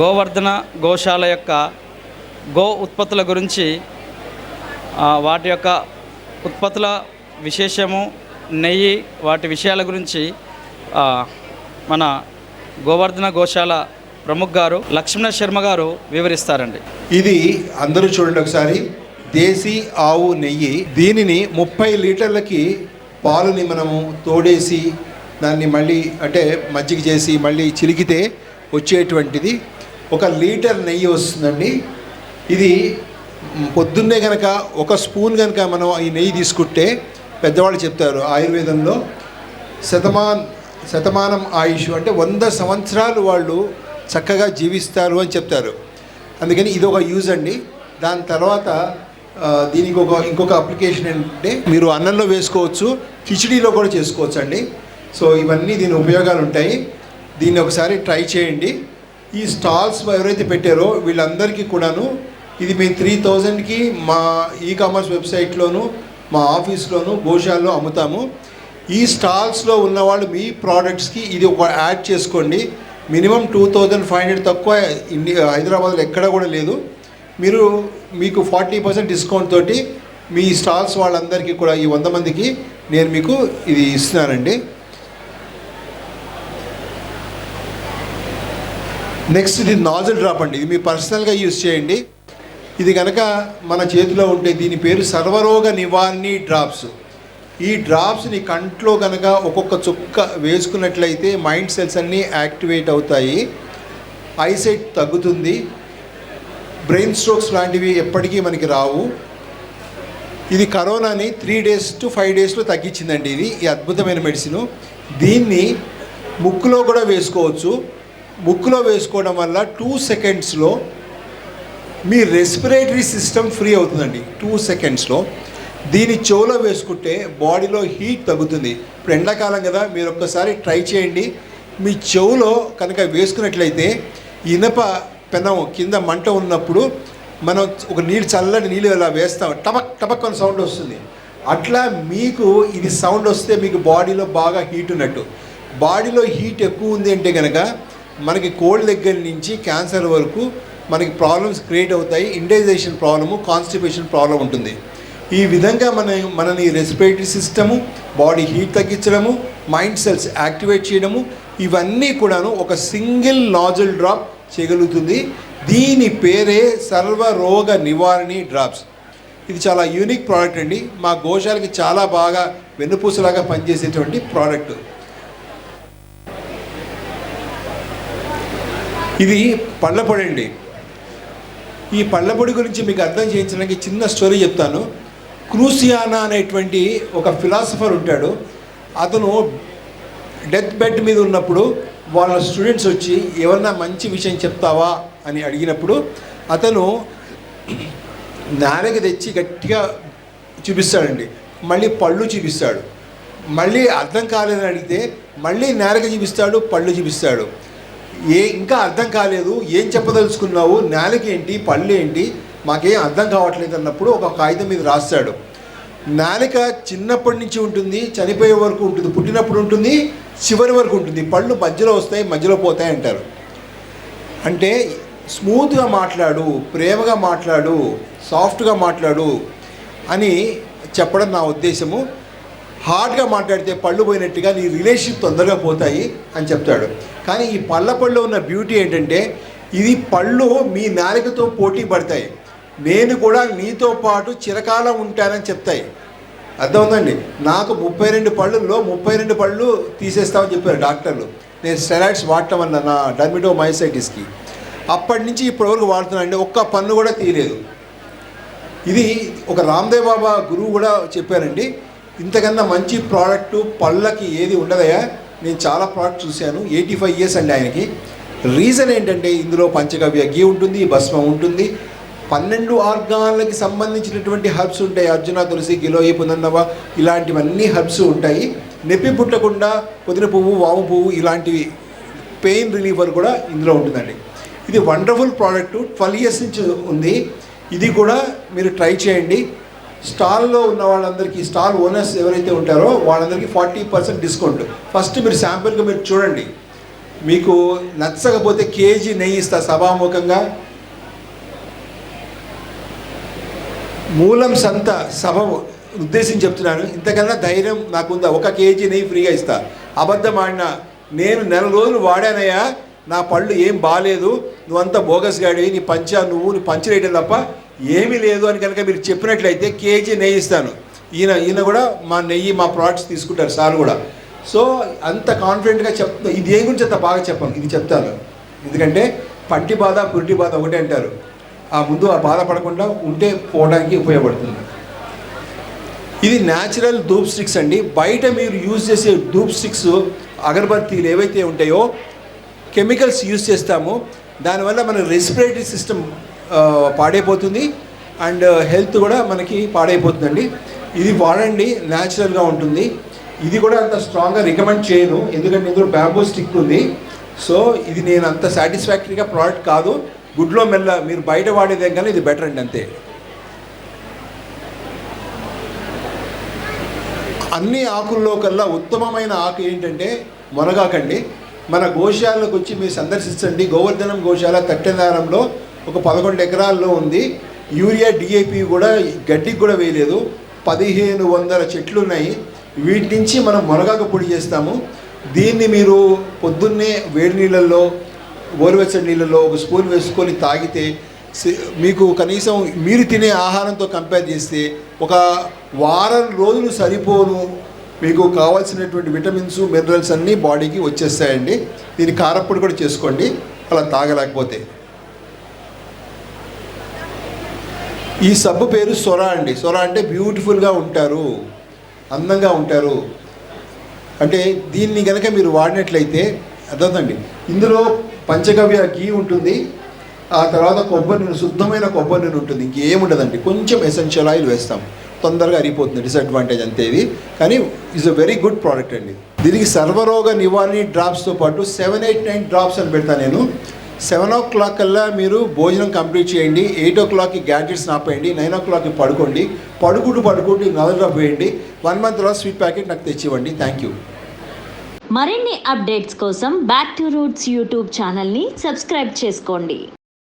గోవర్ధన గోశాల యొక్క గో ఉత్పత్తుల గురించి వాటి యొక్క ఉత్పత్తుల విశేషము నెయ్యి వాటి విషయాల గురించి మన గోవర్ధన గోశాల ప్రముఖ్ గారు లక్ష్మణ శర్మ గారు వివరిస్తారండి. ఇది అందరూ చూడండి ఒకసారి. దేశీ ఆవు నెయ్యి దీనిని ముప్పై లీటర్లకి పాలుని మనము తోడేసి దాన్ని మళ్ళీ అంటే మజ్జిగ చేసి మళ్ళీ చిలికితే వచ్చేటువంటిది. ఒక లీటర్ నెయ్యి వస్తుందండి. ఇది పొద్దున్నే కనుక ఒక స్పూన్ కనుక మనం ఈ నెయ్యి తీసుకుంటే పెద్దవాళ్ళు చెప్తారు ఆయుర్వేదంలో శతమాన్ శతమానం ఆయుష్ అంటే వంద సంవత్సరాలు వాళ్ళు చక్కగా జీవిస్తారు అని చెప్తారు. అందుకని ఇది ఒక యూజ్ అండి. దాని తర్వాత దీనికి ఒక ఇంకొక అప్లికేషన్ ఏంటంటే మీరు అన్నంలో వేసుకోవచ్చు కిచిడీలో కూడా చేసుకోవచ్చు అండి సో ఇవన్నీ దీని ఉపయోగాలు ఉంటాయి. దీన్ని ఒకసారి ట్రై చేయండి. ఈ స్టాల్స్ ఎవరైతే పెట్టారో వీళ్ళందరికీ కూడాను ఇది మేము త్రీ థౌజండ్కి మా ఈ కామర్స్ వెబ్సైట్లోను మా ఆఫీస్లోను భోజనాల్లో అమ్ముతాము. ఈ స్టాల్స్లో ఉన్నవాళ్ళు మీ ప్రోడక్ట్స్కి ఇది ఒక యాడ్ చేసుకోండి. Minimum two thousand five hundred తక్కువ ఇండియా హైదరాబాద్లో ఎక్కడ కూడా లేదు. మీరు మీకు ఫార్టీ పర్సెంట్ డిస్కౌంట్ తోటి మీ స్టాల్స్ వాళ్ళందరికీ కూడా ఈ వంద మందికి నేను మీకు ఇది ఇస్తున్నానండి. నెక్స్ట్ ఇది నాజల్ డ్రాప్ అండి. ఇది మీ పర్సనల్గా యూజ్ చేయండి. ఇది కనుక మన చేతిలో ఉంటే దీని పేరు సర్వరోగ నివారణి డ్రాప్స్ ఈ డ్రాప్స్ని కంట్లో కనుక ఒక్కొక్క చుక్క వేసుకున్నట్లయితే మైండ్ సెల్స్ అన్నీ యాక్టివేట్ అవుతాయి. ఐసైట్ తగ్గుతుంది. బ్రెయిన్ స్ట్రోక్స్ లాంటివి ఎప్పటికీ మనకి రావు. ఇది కరోనాని త్రీ డేస్ టు ఫైవ్ డేస్లో తగ్గించిందండి ఇది. ఈ అద్భుతమైన మెడిసిన్ దీన్ని ముక్కులో కూడా వేసుకోవచ్చు. ముక్కులో వేసుకోవడం వల్ల టూ సెకండ్స్లో మీ రెస్పిరేటరీ సిస్టమ్ ఫ్రీ అవుతుందండి. టూ సెకండ్స్లో. దీని చెవులో వేసుకుంటే బాడీలో హీట్ తగ్గుతుంది. ఇప్పుడు ఎండాకాలం కదా మీరు ఒక్కసారి ట్రై చేయండి. మీ చెవులో కనుక వేసుకున్నట్లయితే ఇనప పెనం కింద మంట ఉన్నప్పుడు మనం ఒక నీళ్ళు చల్లని నీళ్ళు ఇలా వేస్తాం. టపక్ టపక్ అని సౌండ్ వస్తుంది. అట్లా మీకు ఇది సౌండ్ వస్తే మీకు బాడీలో బాగా హీట్ ఉన్నట్టు. బాడీలో హీట్ ఎక్కువ ఉంది అంటే కనుక మనకి కోల్డ్ దగ్గర నుంచి క్యాన్సర్ వరకు మనకి ప్రాబ్లమ్స్ క్రియేట్ అవుతాయి ఇండైజేషన్ ప్రాబ్లము కాన్స్టిపేషన్ ప్రాబ్లం ఉంటుంది. ఈ విధంగా మన మనని రెస్పిరేటరీ సిస్టము బాడీ హీట్ తగ్గించడము మైండ్ సెల్స్ యాక్టివేట్ చేయడము ఇవన్నీ కూడాను ఒక సింగిల్ నాజల్ డ్రాప్ చేయగలుగుతుంది. దీని పేరే సర్వరోగ నివారణి డ్రాప్స్. ఇది చాలా యూనిక్ ప్రోడక్ట్ అండి. మా గోశాలకి చాలా బాగా వెన్నుపూసలాగా పనిచేసేటువంటి ప్రోడక్ట్. ఇది పళ్ళపొడి అండి. ఈ పళ్ళపొడి గురించి మీకు అర్థం చేయించడానికి చిన్న స్టోరీ చెప్తాను. క్రూసియానా అనేటువంటి ఒక ఫిలాసఫర్ ఉంటాడు. అతను డెత్ బెడ్ మీద ఉన్నప్పుడు వాళ్ళ స్టూడెంట్స్ వచ్చి ఏమన్నా మంచి విషయం చెప్తావా? అని అడిగినప్పుడు అతను నాలుక తెచ్చి గట్టిగా చూపిస్తాడండి. మళ్ళీ పళ్ళు చూపిస్తాడు. మళ్ళీ అర్థం కాలేదని అడిగితే మళ్ళీ నేలక చూపిస్తాడు పళ్ళు చూపిస్తాడు. ఏ ఇంకా అర్థం కాలేదు ఏం చెప్పదలుచుకున్నావు నేలకి ఏంటి పళ్ళు ఏంటి మాకేం అర్థం కావట్లేదు అన్నప్పుడు ఒక కాగితం మీద రాస్తాడు. నాలిక చిన్నప్పటి నుంచి ఉంటుంది చనిపోయే వరకు ఉంటుంది పుట్టినప్పుడు ఉంటుంది చివరి వరకు ఉంటుంది. పళ్ళు మధ్యలో వస్తాయి మధ్యలో పోతాయి అంటారు. అంటే స్మూత్గా మాట్లాడు ప్రేమగా మాట్లాడు సాఫ్ట్గా మాట్లాడు అని చెప్పడం నా ఉద్దేశము. హార్డ్గా మాట్లాడితే పళ్ళు పోయినట్టుగా నీ రిలేషన్షిప్ తొందరగా పోతాయి అని చెప్తాడు. కానీ ఈ పళ్ళ పళ్ళు ఉన్న బ్యూటీ ఏంటంటే ఇది పళ్ళు మీ నాలుకతో పోటీ పడతాయి. నేను కూడా నీతో పాటు చిరకాలం ఉంటానని చెప్తాయి. అర్థమవుతుందండి? నాకు ముప్పై రెండు పళ్ళుల్లో ముప్పై రెండు పళ్ళు తీసేస్తామని చెప్పారు డాక్టర్లు. నేను స్టెరాయిడ్స్ వాడటం వల్ల నా డర్మిటోమైసైటిస్కి. అప్పటి నుంచి ఇప్పటివరకు వాడుతున్నానండి. ఒక్క పన్ను కూడా తీయలేదు. ఇది ఒక రామ్దేవ్ బాబా గురువు కూడా చెప్పారండి. ఇంతకన్నా మంచి ప్రోడక్ట్ పళ్ళకి ఏది ఉండదయా నేను చాలా ప్రోడక్ట్ చూశాను ఎయిటీ ఫైవ్ ఇయర్స్ అండి ఆయనకి. రీజన్ ఏంటంటే ఇందులో పంచగవ్య గీ ఉంటుంది భస్మం ఉంటుంది. పన్నెండు ఆర్గాన్లకి సంబంధించినటువంటి హర్బ్స్ ఉంటాయి. అర్జున తులసి గిలోయి పునన్నవ ఇలాంటివన్నీ హర్బ్స్ ఉంటాయి. నొప్పి పుట్టకుండా పుదీన పువ్వు వాము పువ్వు ఇలాంటివి పెయిన్ రిలీఫర్ కూడా ఇందులో ఉంటుందండి. ఇది వండర్ఫుల్ ప్రోడక్ట్ ట్వెల్వ్ ఇయర్స్ నుంచి ఉంది. ఇది కూడా మీరు ట్రై చేయండి. స్టాల్లో ఉన్న వాళ్ళందరికీ స్టాల్ ఓనర్స్ ఎవరైతే ఉంటారో వాళ్ళందరికీ ఫార్టీ పర్సెంట్ డిస్కౌంట్. ఫస్ట్ మీరు శాంపిల్గా మీరు చూడండి. మీకు నచ్చకపోతే కేజీ నెయ్యి ఇస్తా సభాముఖంగా. మూలం సంత సభ ఉద్దేశించి చెప్తున్నాను. ఇంతకన్నా ధైర్యం నాకుందా? ఒక కేజీ నెయ్యి ఫ్రీగా ఇస్తా. అబద్ధం ఆడినా నేను నెల రోజులు వాడానయ్యా నా పళ్ళు ఏం బాగాలేదు నువ్వంతా బోగస్ గాడివి నీ పంచా నువ్వు నీ పంచరేయటం తప్ప ఏమీ లేదు అని కనుక మీరు చెప్పినట్లయితే కేజీ నెయ్యి ఇస్తాను. ఈయన ఈయన కూడా మా నెయ్యి మా ప్రోడక్ట్స్ తీసుకుంటారు సార్ కూడా. సో అంత కాన్ఫిడెంట్గా చెప్తా ఇది ఏం గురించి అంత బాగా చెప్పాను? ఇది చెప్తాను. ఎందుకంటే పంటి బాధ పురిటి బాధ ఒకటే అంటారు. ఆ ముందు ఆ బాధపడకుండా ఉంటే పోవడానికి ఉపయోగపడుతుంది. ఇది న్యాచురల్ ధూప్ స్టిక్స్ అండి. బయట మీరు యూజ్ చేసే ధూప్ స్టిక్స్ అగరబత్తీలు ఏవైతే ఉంటాయో కెమికల్స్ యూజ్ చేస్తాము. దానివల్ల మన రెస్పిరేటరీ సిస్టమ్ పాడైపోతుంది. అండ్ హెల్త్ కూడా మనకి పాడైపోతుందండి. ఇది వాడండి న్యాచురల్గా ఉంటుంది. ఇది కూడా అంత స్ట్రాంగ్గా రికమెండ్ చేయను. ఎందుకంటే ఇందులో బ్యాంబూ స్టిక్ ఉంది. సో ఇది నేను అంత సాటిస్ఫాక్టరీగా ప్రోడక్ట్ కాదు. గుడ్లో మెల్ల మీరు బయట వాడేదే కానీ ఇది బెటర్ అండి అంతే. అన్ని ఆకుల్లో కల్లా ఉత్తమమైన ఆకు ఏంటంటే మునగాకండి. మన గోశాలకు వచ్చి మీరు సందర్శించండి. గోవర్ధనం గోశాల తట్టెనారంలో ఒక పదకొండు ఎకరాల్లో ఉంది. యూరియా డిఏపి కూడా గడ్డికి కూడా వేయలేదు. పదిహేను వందల చెట్లు ఉన్నాయి వీటి నుంచి మనం మునగాకు పొడి చేస్తాము. దీన్ని మీరు పొద్దున్నే వేడి నీళ్ళల్లో గోరువెచ్చని నీళ్ళల్లో ఒక స్పూన్ వేసుకొని తాగితే మీకు కనీసం మీరు తినే ఆహారంతో కంపేర్ చేస్తే ఒక వారం రోజులు సరిపోను. మీకు కావాల్సినటువంటి విటమిన్స్ మినరల్స్ అన్నీ బాడీకి వచ్చేస్తాయండి. దీని కారప్పొడి కూడా చేసుకోండి. అలా తాగలేకపోతే. ఈ సబ్బు పేరు సొర అండి. సొర అంటే బ్యూటిఫుల్గా ఉంటారు. అందంగా ఉంటారు. అంటే దీన్ని కనుక మీరు వాడినట్లయితే అర్థవుతుందండి ఇందులో పంచగవ్య గీ ఉంటుంది. ఆ తర్వాత కొబ్బరి నూనె శుద్ధమైన కొబ్బరి నూనె ఉంటుంది. ఇంకేముండదండి. కొంచెం ఎసెన్షియల్ ఆయిల్ వేస్తాం. తొందరగా అరిగిపోతుంది. డిసడ్వాంటేజ్ అంతే ఇది కానీ is a very good product అండి. దీనికి సర్వరోగ నివారణ డ్రాప్స్తో పాటు సెవెన్ ఎయిట్ నైన్ డ్రాప్స్ అని పెడతాను నేను. సెవెన్ ఓ క్లాక్ కల్లా మీరు భోజనం కంప్లీట్ చేయండి ఎయిట్ ఓ క్లాక్కి గ్యాడ్జెట్స్ ఆపేయండి నైన్ ఓ క్లాక్కి పడుకోండి పడుకుంటూ పడుకుంటూ నదర్ వేయండి వన్ మంత్ తర్వాత స్వీట్ ప్యాకెట్ నాకు తెచ్చివ్వండి థ్యాంక్ యూ. మరిన్ని అప్డేట్స్ కోసం బ్యాక్ టు రూట్స్ యూట్యూబ్ ఛానల్ని సబ్స్క్రైబ్ చేసుకోండి.